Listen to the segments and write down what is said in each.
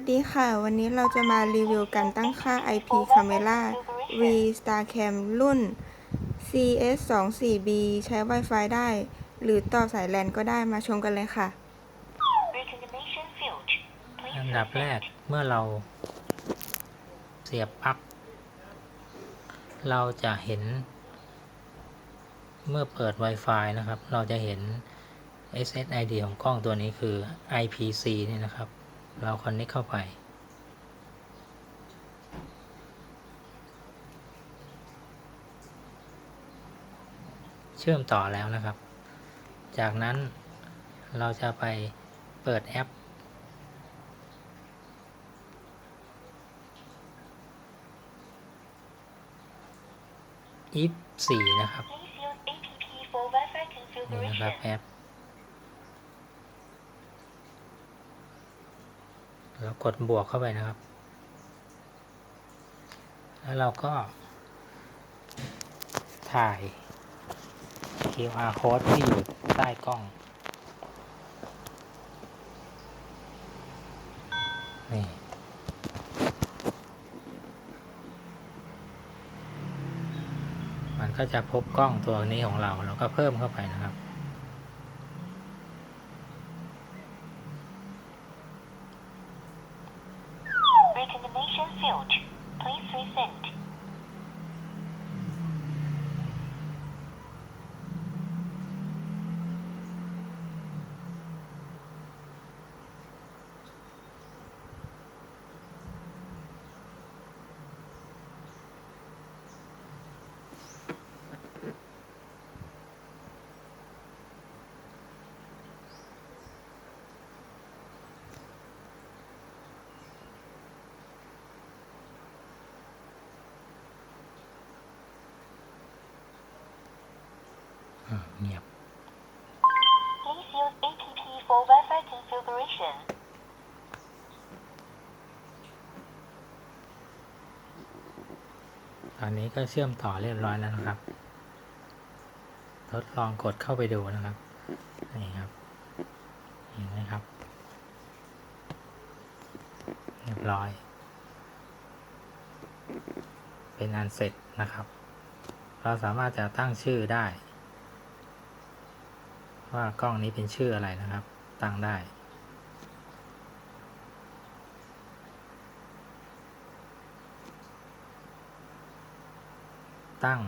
วัสดีค่ะ วันนี้เราจะมารีวิวการตั้งค่า IP Camera V StarCam รุ่น CS24B ใช้ Wi-Fi ได้ หรือต่อสายแลนก็ได้มาชมกันเลยค่ะ อันดับแรกเมื่อเราเสียบปลั๊กเราจะเห็น เมื่อเปิด Wi-Fi นะครับ เราจะเห็น SSID ของกล้องตัวนี้คือ IPC เนี่ยนะครับ เราคอนเน c เข้าไป เชื่อมต่อแล้วนะครับ จากนั้นเราจะไปเปิดแอป if 4นะครับ Please use APP for Wi-Fi นี่นะครับ configuration. แอป แล้วกดบวกเข้าไปนะครับ แล้วเราก็ ถ่าย QR code ที่อยู่ใต้กล้อง นี่มันก็จะพบกล้องตัวนี้ของเรา เราก็เพิ่มเข้าไปนะครับ pursuit. Please resend. เงียบ Please use APP for Wi-Fi configuration. ตอนนี้ก็เชื่อมต่อเรียบร้อยแล้วนะครับ ทดลองกดเข้าไปดูนะครับ นี่ครับ เห็นไหมครับ เรียบร้อย เป็นอันเสร็จนะครับ เราสามารถจะตั้งชื่อได้ ว่ากล้องนี้เป็นชื่ออะไรนะครับ ตั้งได้ ตั้ง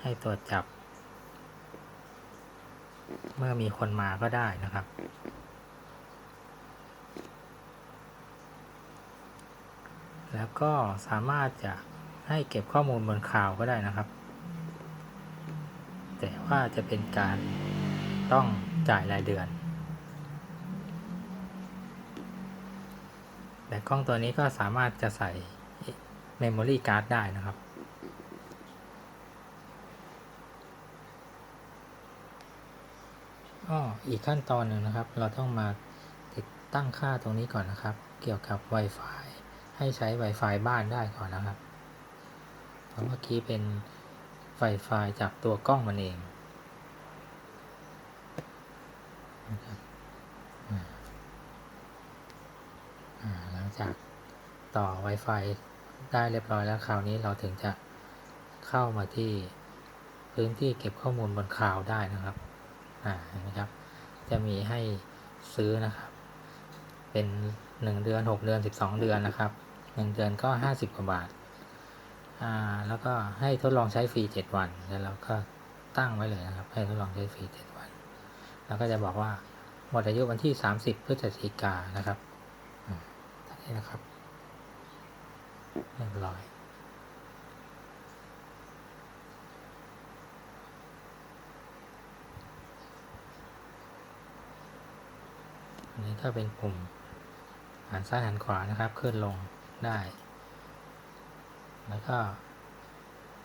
ให้ตรวจจับ เมื่อมีคนมาก็ได้นะครับแล้วก็สามารถจะให้เก็บข้อมูลบนคลาวก็ได้นะครับ แต่ว่าจะเป็นการต้องจ่ายรายเดือน แต่กล้องตัวนี้ก็สามารถจะใส่ Memory Card ได้นะครับ อ้ออีกขั้นตอนหนึ่งนะครับ เราต้องมาติดตั้งค่าตรงนี้ก่อนนะครับ เกี่ยวกับ Wi-Fi ให้ใช้ Wi-Fi บ้านได้ก่อนนะครับเพราะเมื่อกี้เป็น Wi-Fi จากตัวกล้องมันเองนะครับหลังจากต่อ Wi-Fi ได้เรียบร้อยแล้วคราวนี้เราถึงจะเข้ามาที่พื้นที่เก็บข้อมูลบนคลาวได้นะครับอ่าเห็นไหมครับ จะมีให้ซื้อนะครับ เป็นหนึ่งเดือนหกเดือนสิบสองเดือนนะครับหนึ่งเดือนก็ห้าสิบกว่าบาท แล้วก็ให้ทดลองใช้ฟรีเจ็ดวัน แล้วเราก็ตั้งไว้เลยนะครับ ให้ทดลองใช้ฟรีเจ็ดวัน แล้วก็จะบอกว่าหมดอายุวันที่สามสิบพฤศจิกานะครับท่านี้นะครับเรียบร้อยอันนี้ก็เป็นปุ่มหันซ้ายหันขวานะครับ ขึ้นลงได้ แล้วก็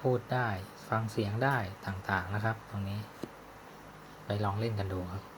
พูดได้ฟังเสียงได้ต่างๆนะครับ ตรงนี้ ไปลองเล่นกันดูครับ